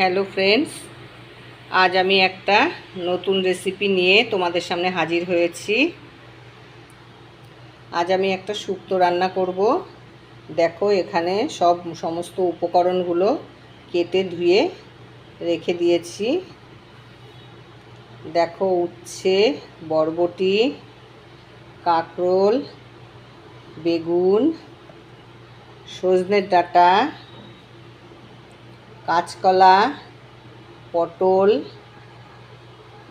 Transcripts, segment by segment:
Hello friends, আজ আমি একটা নতুন রেসিপি নিয়ে তোমাদের সামনে হাজির হয়েছি। আজ আমি একটা শুক্তো রান্না করব। দেখো এখানে সব সমস্ত উপকরণগুলো কেটে ধুয়ে রেখে দিয়েছি। দেখো উচ্ছে, বরবটি, কাঁকরোল, বেগুন সজনের ডাঁটা কাঁচকলা, পটল,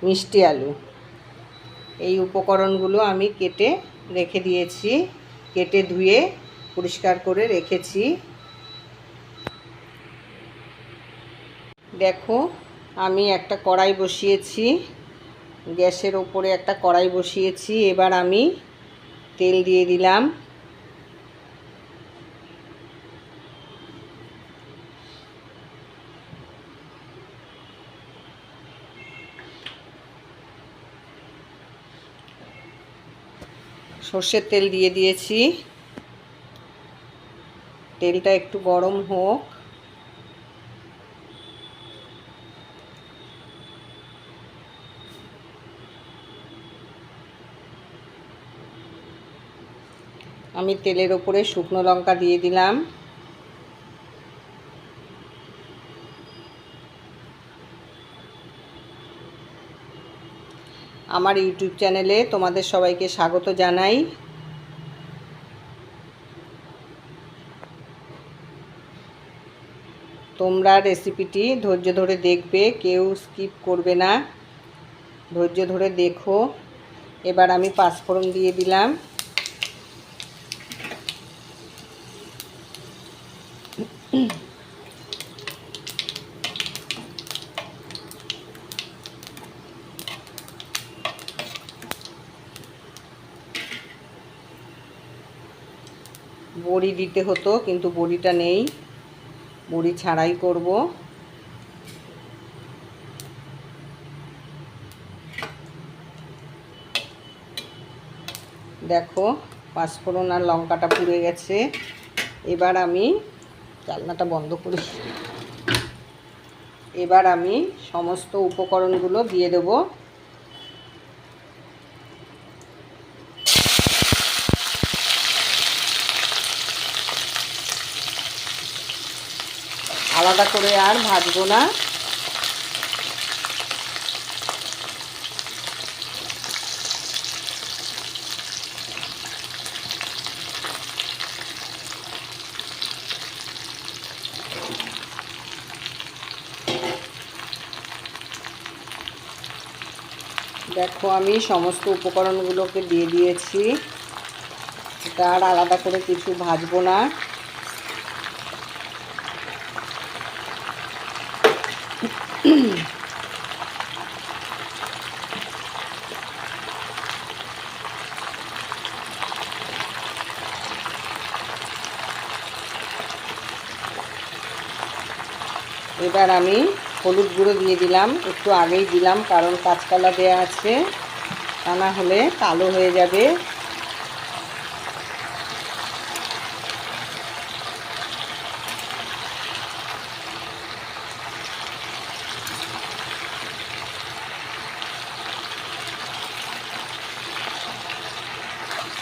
মিষ্টি আলু। এই উপকরণগুলো আমি কেটে রেখে দিয়েছি। কেটে ধুয়ে পরিষ্কার করে রেখেছি। দেখো, আমি একটা কড়াই বসিয়েছি। গ্যাসের ওপরে একটা কড়াই বসিয়েছি। এবার আমি তেল দিয়ে দিলাম। সর্ষের তেল দিয়ে দিয়েছি। তেলটা একটু গরম হোক। আমি তেলের ওপরে শুকনো লঙ্কা দিয়ে দিলাম। আমার ইউটিউব চ্যানেলে তোমাদের সবাইকে স্বাগত জানাই। তোমরা রেসিপিটি ধৈর্য ধরে দেখবে, কেউ স্কিপ করবে না। ধৈর্য ধরে দেখো। এবার আমি পাঁচফোড়ন দিয়ে দিলাম। বড়ি দিতে হতো, কিন্তু বড়িটা নেই। বড়ি ছাড়াই করব। দেখো, পাঁচফোড়ন আর লঙ্কাটা পুড়ে গেছে। এবার আমি জানলাটা বন্ধ করি। এবার আমি সমস্ত উপকরণগুলো দিয়ে দেবো। আলাদা করে আর ভাজবো না। দেখো, আমি সমস্ত উপকরণগুলোকে দিয়ে দিয়েছি। এটা আর আলাদা করে কিছু ভাজবো না। এবার আমি হলুদ গুঁড়ো দিয়ে দিলাম। একটু আগেই দিলাম, কারণ কাঁচকলা দেওয়া আছে। তা না হলে কালো হয়ে যাবে।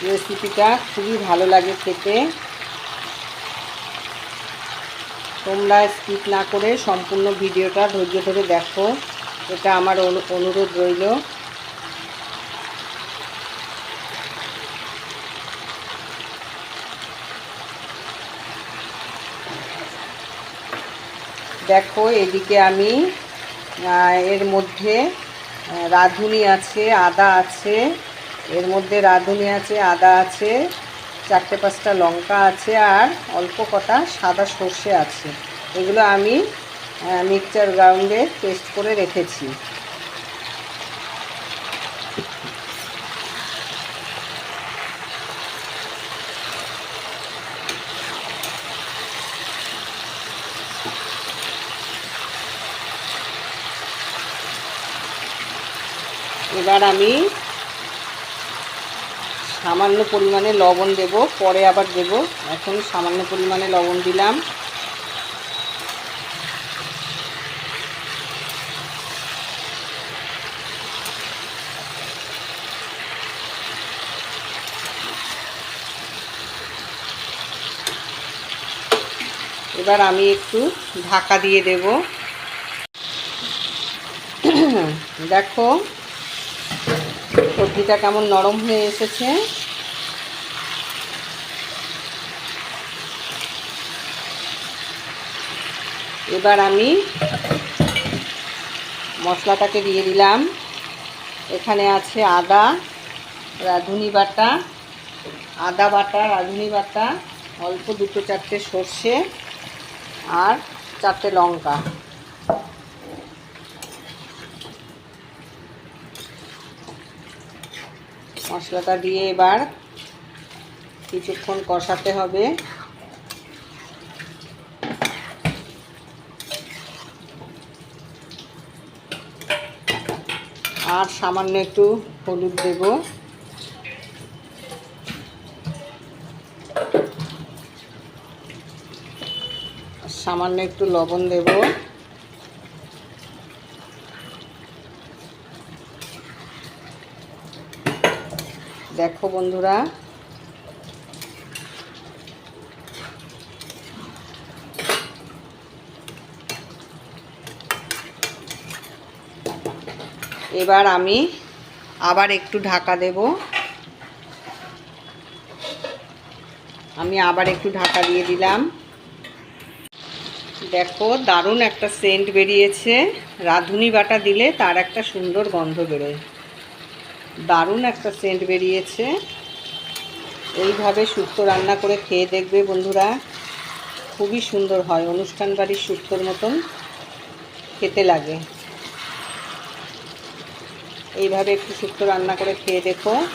রেসিপিটা খুবই ভালো লাগে খেতে। তোমরা স্কিপ না করে সম্পূর্ণ ভিডিওটা ধৈর্য ধরে দেখো। এটা আমার অনুরোধ রইল। দেখো, এদিকে আমি এর মধ্যে রাঁধুনি আছে, আদা আছে। এর মধ্যে রাঁধুনি আছে, আদা আছে। চারটে পাঁচটা লঙ্কা আছে আর অল্প কটা সাদা সর্ষে আছে। এগুলো আমি মিক্সচার গ্রাউন্ডে পেস্ট করে রেখেছি। এবার আমি সামান্য পরিমাণে লবণ দেব, পরে আবার দেব। এখন সামান্য পরিমাণে লবণ দিলাম। এবার আমি একটু ঢাকা দিয়ে দেব। দেখো সবজিটা কেমন নরম হয়ে এসেছে? এবার আমি মশলাটাকে দিয়ে দিলাম। এখানে আছে আদা, রাঁধুনি বাটা, আদা বাটা, রাঁধুনি বাটা, অল্প দুটো চারটে সর্ষে আর চারটে লঙ্কা। মশলাটা দিয়ে এবার কিছুক্ষণ কষাতে হবে। আর সামান্য একটু হলুদ দেব। সামান্য একটু লবণ দেব। দেখো বন্ধুরা। এবার আমি আবার একটু ঢাকা দেব। আমি আবার একটু ঢাকা দিয়ে দিলাম। দেখো, দারুণ একটা সেন্ট বেরিয়েছে। রাঁধুনি বাটা দিলে তার একটা সুন্দর গন্ধ বেরোয়। দারুণ একটা সেন্ট বেরিয়েছে। এইভাবে শুক্তো রান্না করে খেয়ে দেখবে বন্ধুরা। খুবই সুন্দর হয়, অনুষ্ঠান বাড়ির শুক্তোর মতন খেতে লাগে। এইভাবে একটু শুক্তো রান্না করে খেয়ে দেখো।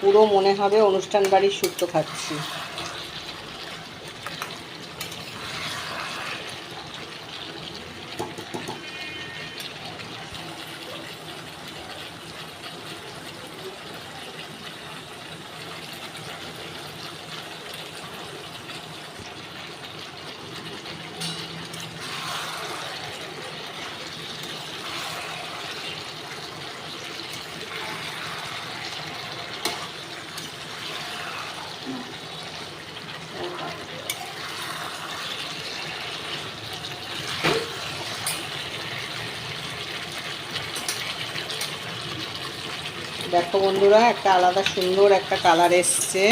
পুরো মনে হবে অনুষ্ঠান বাড়ির শুক্তো খাচ্ছি। দেখো বন্ধুরা, একটা আলাদা সুন্দর একটা কালার এসছে।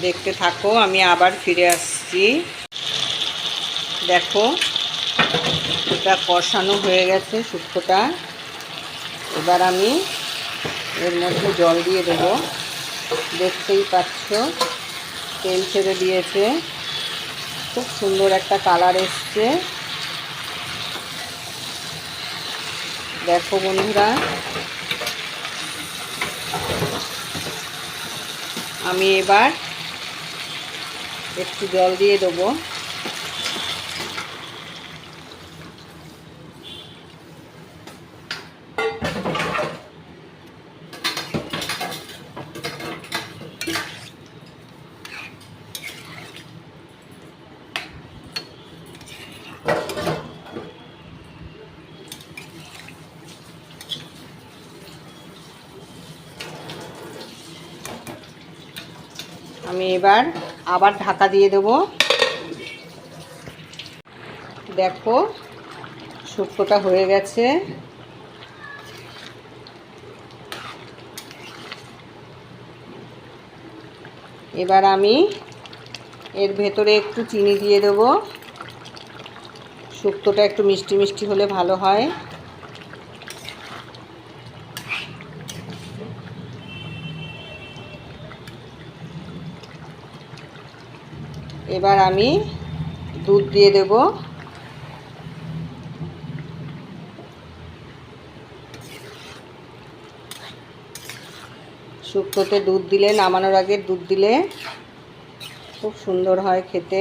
দেখতে থাকো, আমি আবার ফিরে আসছি। দেখো, এটা কষানো হয়ে গেছে শুক্তোটা। এবার আমি এর মধ্যে জল দিয়ে দেবো। দেখতেই পাচ্ছ, তেল ছেড়ে দিয়েছে। খুব সুন্দর একটা কালার এসছে। দেখো বন্ধুরা আমি এবার একটু জল দিয়ে দেবো। এবার আবার ঢাকা দিয়ে দেব। দেখো, শুক্তোটা হয়ে গেছে। এবার আমি এর ভেতরে একটু চিনি দিয়ে দেব। শুক্তোটা একটু মিষ্টি মিষ্টি হলে ভালো হয়। এবার আমি দুধ দিয়ে দেব। শুক্তোতে দুধ দিলে, নামানোর আগে দুধ দিলে খুব সুন্দর হয় খেতে।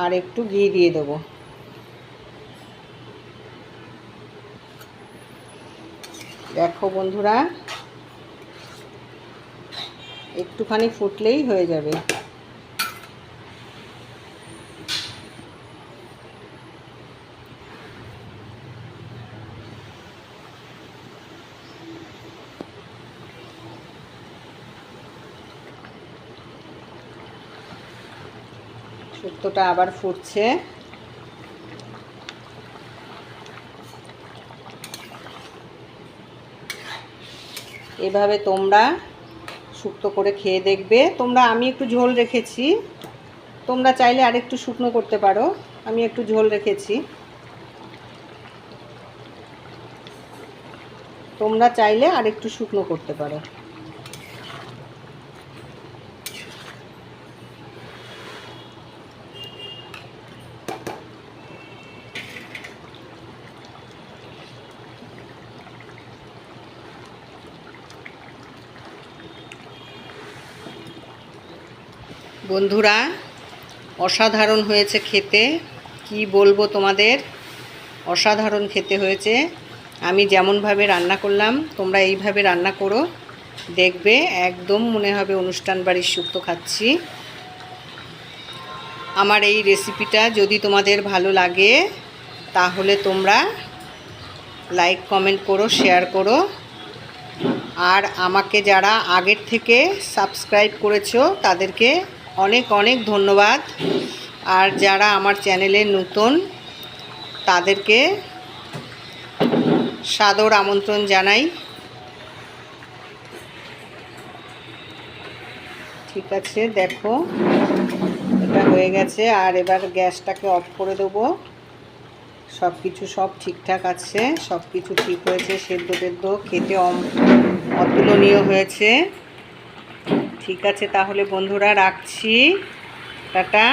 আর একটু ঘি দিয়ে দেবো। দেখো বন্ধুরা একটুখানি ফুটলেই হয়ে যাবে। সুক্তটা আবার ফুটছে। এভাবে তোমরা শুক্তো করে খেয়ে দেখবে। তোমরা, আমি একটু ঝোল রেখেছি। তোমরা চাইলে আর একটু শুকনো করতে পারো। আমি একটু ঝোল রেখেছি। তোমরা চাইলে আর একটু শুকনো করতে পারো। বন্ধুরা, অসাধারণ হয়েছে খেতে। কি বলব তোমাদের? অসাধারণ খেতে হয়েছে। আমি যেমনভাবে রান্না করলাম, তোমরা এইভাবে রান্না করো। দেখবে একদম মনে হবে অনুষ্ঠান বাড়ির শুক্তো খাচ্ছি। আমার এই রেসিপিটা যদি তোমাদের ভালো লাগে, তাহলে তোমরা লাইক, কমেন্ট করো, শেয়ার করো। আর আমাকে যারা আগের থেকে সাবস্ক্রাইব করেছ, তাদেরকে অনেক অনেক ধন্যবাদ। আর যারা আমার চ্যানেলে নতুন, তাদেরকে সাদর আমন্ত্রণ জানাই। ঠিক আছে, দেখো, এটা হয়ে গেছে। আর এবার গ্যাসটাকে অফ করে দেবো। সব কিছু সব ঠিকঠাক আছে সব কিছু ঠিক হয়েছে সেদ্ধ টেদ্ধ খেতে অতুলনীয় হয়েছে। ঠিক আছে তাহলে বন্ধুরা রাখছি। টাটা।